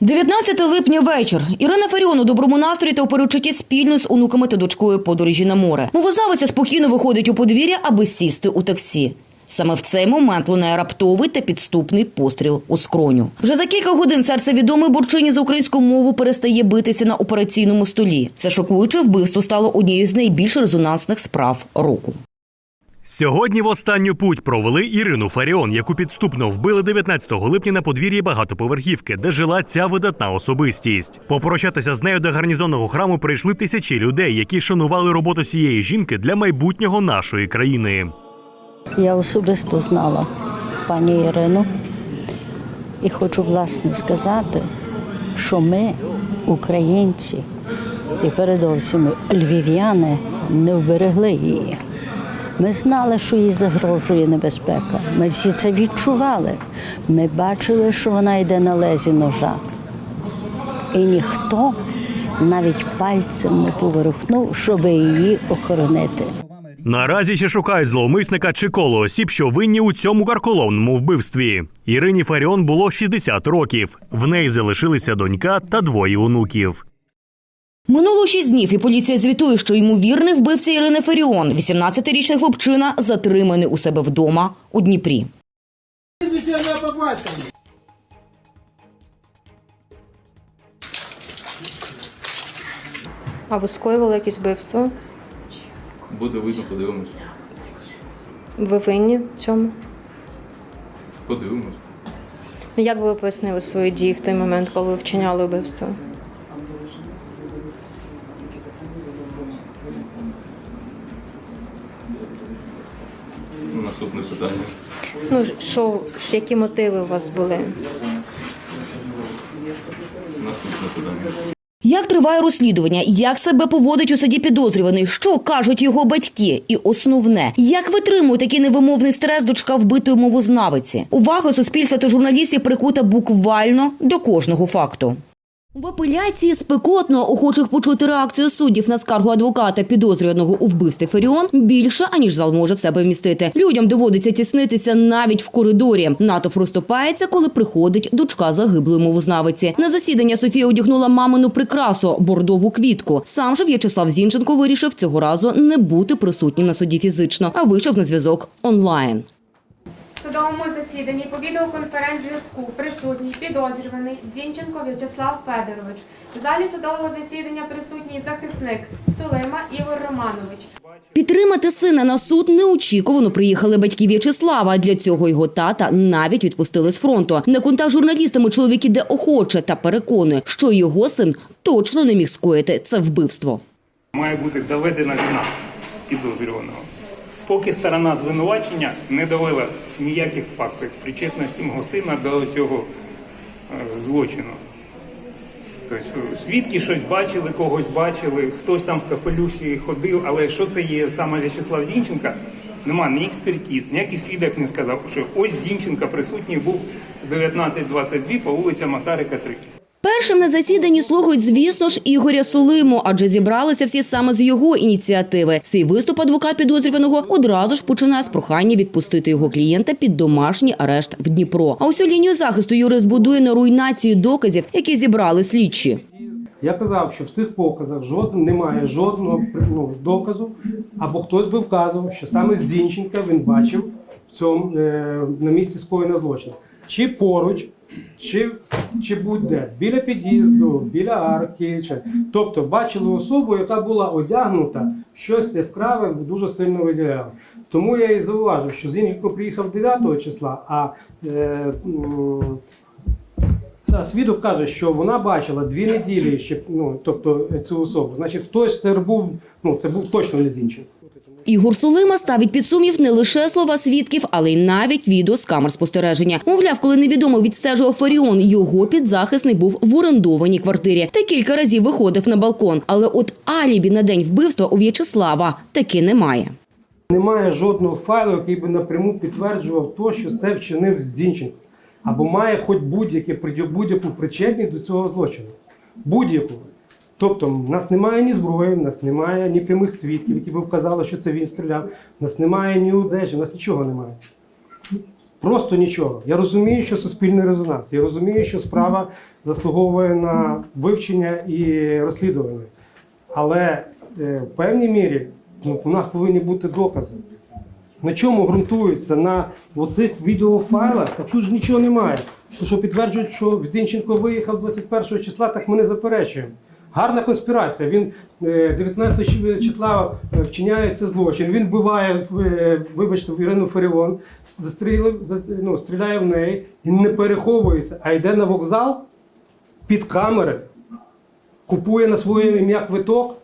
19 липня вечір. Ірина Фаріон у доброму настрої та у перечутті спільно з онуками та дочкою подорожі на море. Мовозавиця спокійно виходить у подвір'я, аби сісти у таксі. Саме в цей момент лунає раптовий та підступний постріл у скроню. Вже за кілька годин серце відомої борчині за українську мову перестає битися на операційному столі. Це шокуюче вбивство стало однією з найбільш резонансних справ року. Сьогодні в останню путь провели Ірину Фаріон, яку підступно вбили 19 липня на подвір'ї багатоповерхівки, де жила ця видатна особистість. Попрощатися з нею до гарнізонного храму прийшли тисячі людей, які шанували роботу цієї жінки для майбутнього нашої країни. Я особисто знала пані Ірину і хочу власне сказати, що ми, українці, і передовсім львів'яни, не вберегли її. Ми знали, що їй загрожує небезпека. Ми всі це відчували. Ми бачили, що вона йде на лезі ножа. І ніхто навіть пальцем не поворухнув, щоб її охоронити. Наразі ще шукають зловмисника чи коло осіб, що винні у цьому карколомному вбивстві. Ірині Фаріон було 60 років. В неї залишилися донька та двоє онуків. Минуло шість днів, і поліція звітує, що ймовірний вбивця Ірини Фаріон, 18-річний хлопчина, затриманий у себе вдома у Дніпрі. А ви скоювали якісь вбивство? Буде видно, подивимось. Ви винні в цьому? Подивимось. Як би ви пояснили свої дії в той момент, коли ви вчиняли вбивство? Наступне питання. Ну, що, які мотиви у вас були? Наступне питання. Як триває розслідування? Як себе поводить у суді підозрюваний? Що кажуть його батьки? І основне, як витримує такий невимовний стрес дочка вбитої мовознавиці? Увага суспільства та журналістів прикута буквально до кожного факту. В апеляції спекотно охочих почути реакцію суддів на скаргу адвоката підозрюваного у вбивстві Феріон більше аніж зал може в себе вмістити. Людям доводиться тіснитися навіть в коридорі. НАТО проступається, коли приходить дочка загиблої мовознавиці. На засідання Софія одягнула мамину прикрасу бордову квітку. Сам же В'ячеслав Зінченко вирішив цього разу не бути присутнім на суді фізично, а вийшов на зв'язок онлайн. Судовому засіданні по відеоконференц-зв'язку присутній підозрюваний Зінченко В'ячеслав Федорович. В залі судового засідання присутній захисник Сулима Ігор Романович. Підтримати сина на суд неочікувано приїхали батьки В'ячеслава. Для цього його тата навіть відпустили з фронту. На контакт журналістами чоловік іде охоче та переконує, що його син точно не міг скоїти це вбивство. має бути доведена вина підозрюваного. Поки сторона звинувачення не довела ніяких фактів причетності мого сина до цього е, злочину. Тобто свідки щось бачили, когось бачили, хтось там в капелюші ходив, але що це є саме В'ячеслав Зінченка, нема ні експертиз, ніякий свідок не сказав, що ось Зінченка присутній був 1922 по вулиця Масарика 3. Першим на засіданні слухають, звісно ж, Ігоря Сулиму, адже зібралися всі саме з його ініціативи. Свій виступ адвокат підозрюваного одразу ж починає з прохання відпустити його клієнта під домашній арешт в Дніпро. А усю лінію захисту юрист будує на руйнації доказів, які зібрали слідчі. Я казав, що в цих показах жоден, немає жодного ну, доказу, або хтось би вказував, що саме Зінченка він бачив в цьому е, на місці скоєного злочину. Чи поруч, чи, чи будь-де, біля під'їзду, біля арки. Чи, тобто бачили особу, яка була одягнута щось яскраве, дуже сильно виділяло. Тому я і зауважив, що Зінченко приїхав 9 числа, а е, Ця свідок каже, що вона бачила дві неділі ще, ну, тобто цю особу. Значить, хтось це був, ну це був точно не Зінченко. Ігор Сулима ставить під сумнів не лише слова свідків, але й навіть відео з камер спостереження. Мовляв, коли невідомо відстежував Фаріон, його підзахисний був в орендованій квартирі та кілька разів виходив на балкон. Але от алібі на день вбивства у В'ячеслава таки немає. Немає жодного файлу, який би напряму підтверджував то, що це вчинив Зінченко. Або має хоч будь-яке будь-яку причетність до цього злочину. Будь-яку. Тобто, в нас немає ні зброї, в нас немає ні прямих свідків, які б вказали, що це він стріляв. В нас немає ні одежі, в нас нічого немає. Просто нічого. Я розумію, що суспільний резонанс. Я розумію, що справа заслуговує на вивчення і розслідування. Але е, в певній мірі ну, у нас повинні бути докази. На чому ґрунтуються? На оцих відеофайлах, а тут ж нічого немає. Що підтверджують, що Зінченко виїхав 21 числа, так ми не заперечуємо. Гарна конспірація. Він е, 19 числа е, вчиняє цей злочин. Він вбиває, е, вибачте, Ірину Фаріон, застрілив, ну, стріляє в неї і не переховується, а йде на вокзал під камери, купує на своє ім'я квиток,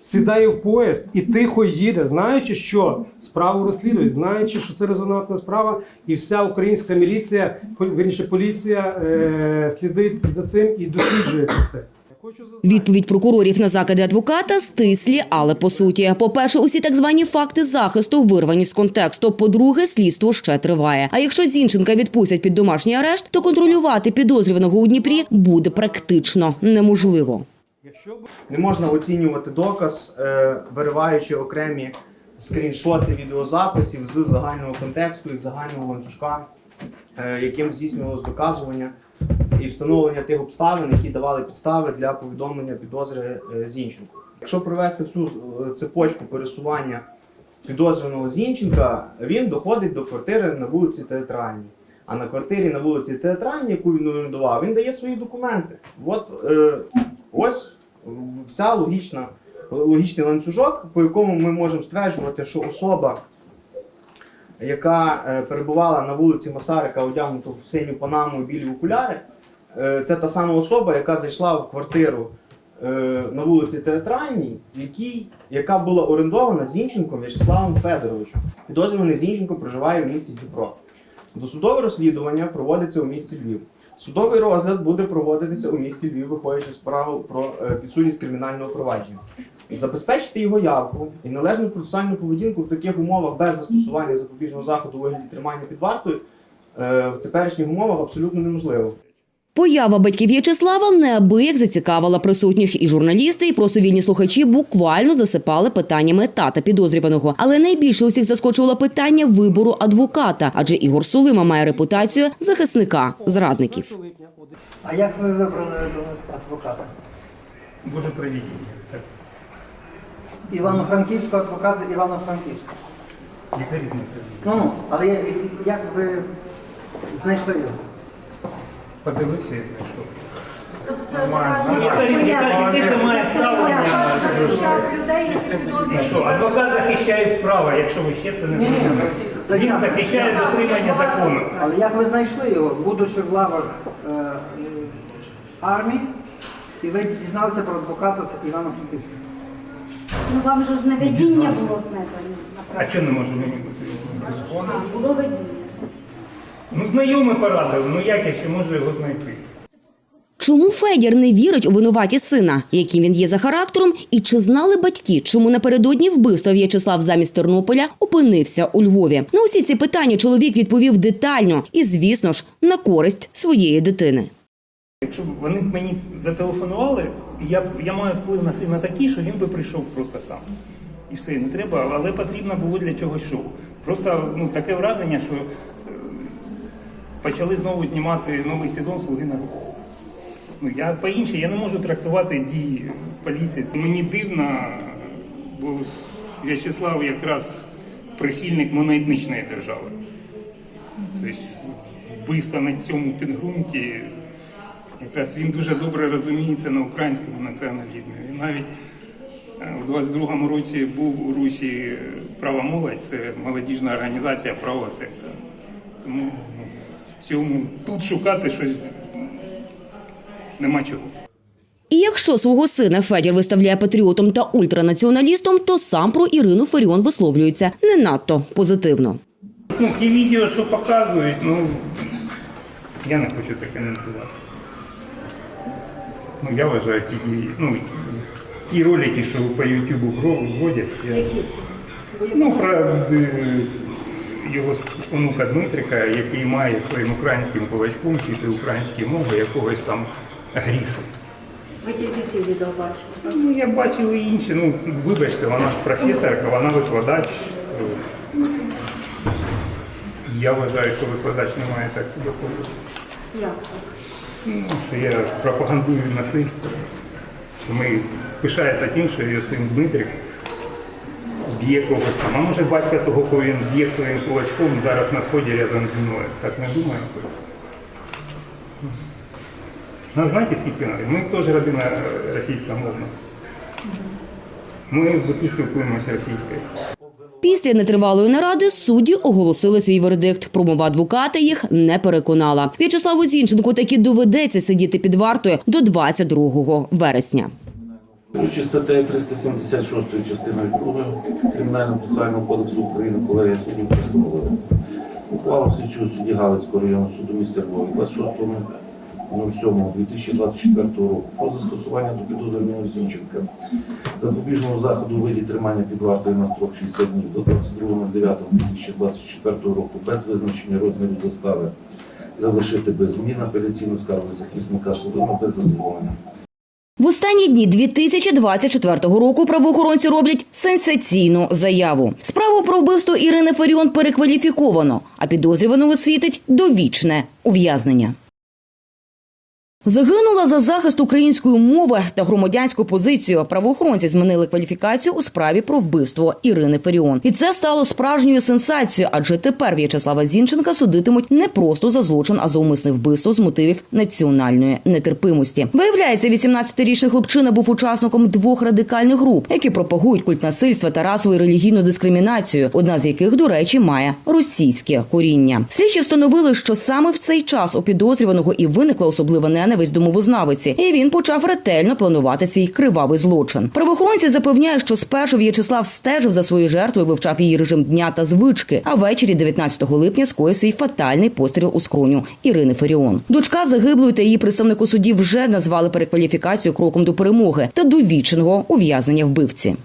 сідає в поїзд і тихо їде, знаючи, що справу розслідують, знаючи, що це резонансна справа, і вся українська міліція, вірніше, поліція е, слідить за цим і досліджує це все. Відповідь прокурорів на закиди адвоката стислі, але по суті. По-перше, усі так звані факти захисту вирвані з контексту. По-друге, слідство ще триває. А якщо Зінченка відпустять під домашній арешт, то контролювати підозрюваного у Дніпрі буде практично неможливо. Не можна оцінювати доказ, е, вириваючи окремі скріншоти відеозаписів з загального контексту і загального ланцюжка, е, яким здійснювалось доказування і встановлення тих обставин, які давали підстави для повідомлення підозри е, Зінченку. Якщо провести всю е, цепочку пересування підозрюваного Зінченка, він доходить до квартири на вулиці Театральній. А на квартирі на вулиці Театральній, яку він орендував, він дає свої документи. От е, ось вся логічна, логічний ланцюжок, по якому ми можемо стверджувати, що особа, яка е, перебувала на вулиці Масарика, одягнута в синю панаму і білі окуляри, це та сама особа, яка зайшла в квартиру е, на вулиці Театральній, якій, яка була орендована Зінченком В'ячеславом Федоровичем. Підозрюваний Зінченко проживає в місті Дніпро. Досудове розслідування проводиться у місті Львів. Судовий розгляд буде проводитися у місті Львів, виходячи з правил про е, підсудність кримінального провадження. Забезпечити його явку і належну процесуальну поведінку в таких умовах без застосування запобіжного заходу у вигляді тримання під вартою е, в теперішніх умовах абсолютно неможливо. Поява батьків В'ячеслава неабияк зацікавила присутніх і журналісти, і просто вільні слухачі буквально засипали питаннями тата підозрюваного. Але найбільше усіх заскочувало питання вибору адвоката, адже Ігор Сулима має репутацію захисника зрадників. А як ви вибрали адвоката? Боже провідіння. Івано-Франківського адвокат з Івано-Франківська. Яка різниця? Ну, але я- як ви знайшли його? Подивився і знайшов. людей, які підозрюють. Що, адвокат захищає право, якщо ви ще це не зрозуміли. Він захищає дотримання закону. Але як ви знайшли його, будучи в лавах е, армії, і ви дізналися про адвоката з Івано-Франківська? Ну вам же ж не видіння було знати. А чого не може мені бути? Було видіння. Ну, знайомий порадив, ну як я ще можу його знайти? Чому Федір не вірить у винуваті сина, яким він є за характером, і чи знали батьки, чому напередодні вбивства В'ячеслав замість Тернополя опинився у Львові? На усі ці питання чоловік відповів детально і, звісно ж, на користь своєї дитини. Якщо б вони б мені зателефонували, я, б- я маю вплив на сина такий, що він би прийшов просто сам. І все, не треба, але потрібно було для чогось шоу. Просто ну, таке враження, що почали знову знімати новий сезон Слуги народу. Ну, я по-інше, я не можу трактувати дії поліції. Це мені дивно, бо В'ячеслав якраз прихильник моноетнічної держави. Тобто вбивство на цьому підґрунті, якраз він дуже добре розуміється на українському націоналізмі. Він навіть е, у 22-му році був у Русі права молодь, це молодіжна організація правого сектора. Тому ну, цьому тут шукати щось нема чого. І якщо свого сина Федір виставляє патріотом та ультранаціоналістом, то сам про Ірину Фаріон висловлюється не надто позитивно. Ну, ті відео, що показують, ну я не хочу це коментувати. Ну, я вважаю ті. Ну, ті ролики, що по Ютубу вводять. Я... Ну, про е, його онука Дмитрика, який має своїм українським кулачком вчити українську мову якогось там грішу. Ви тільки ці відео бачили. Ну, я бачив і інші. Ну, вибачте, вона ж професорка, вона викладач. Я вважаю, що викладач не має так себе поводити. Як? Ну, що я пропагандую насильство. Що ми пишається тим, що його син Дмитрик б'є когось там. А може батька того, кого він б'є своїм кулачком, зараз на сході рядом зі мною. Так не думаю. Ну, знаєте, скільки нас? Ми теж родина російськомовна. Ми тут спілкуємося російською. Після нетривалої наради судді оголосили свій вердикт. Промова адвоката їх не переконала. В'ячеславу Зінченку таки доведеться сидіти під вартою до 22 вересня. Включі статтею 376 частиною 2 Кримінального процесуального кодексу України колегія суддів постановила. Ухвалу слідчого судді Галицького районного суду міста Львова 26.07.2024 року про застосування до підозрюваного Зінченка запобіжного заходу у виді тримання під вартою на строк 60 днів до 22.09.2024 року без визначення розміру застави залишити без змін апеляційну скаргу захисника судом без задоволення. В останні дні 2024 року правоохоронці роблять сенсаційну заяву. Справу про вбивство Ірини Фаріон перекваліфіковано, а підозрюваного світить довічне ув'язнення. Загинула за захист української мови та громадянську позицію. Правоохоронці змінили кваліфікацію у справі про вбивство Ірини Фаріон. І це стало справжньою сенсацією, адже тепер В'ячеслава Зінченка судитимуть не просто за злочин, а за умисне вбивство з мотивів національної нетерпимості. Виявляється, 18-річний хлопчина був учасником двох радикальних груп, які пропагують культ насильства та расову і релігійну дискримінацію. Одна з яких, до речі, має російське коріння. Слідчі встановили, що саме в цей час у підозрюваного і виникла особлива ненависть до мовознавиці, і він почав ретельно планувати свій кривавий злочин. Правоохоронці запевняють, що спершу В'ячеслав стежив за своєю жертвою, вивчав її режим дня та звички. А ввечері 19 липня скоїв свій фатальний постріл у скроню Ірини Феріон. Дочка загиблої та її представник у суді вже назвали перекваліфікацію кроком до перемоги та довічного ув'язнення вбивці.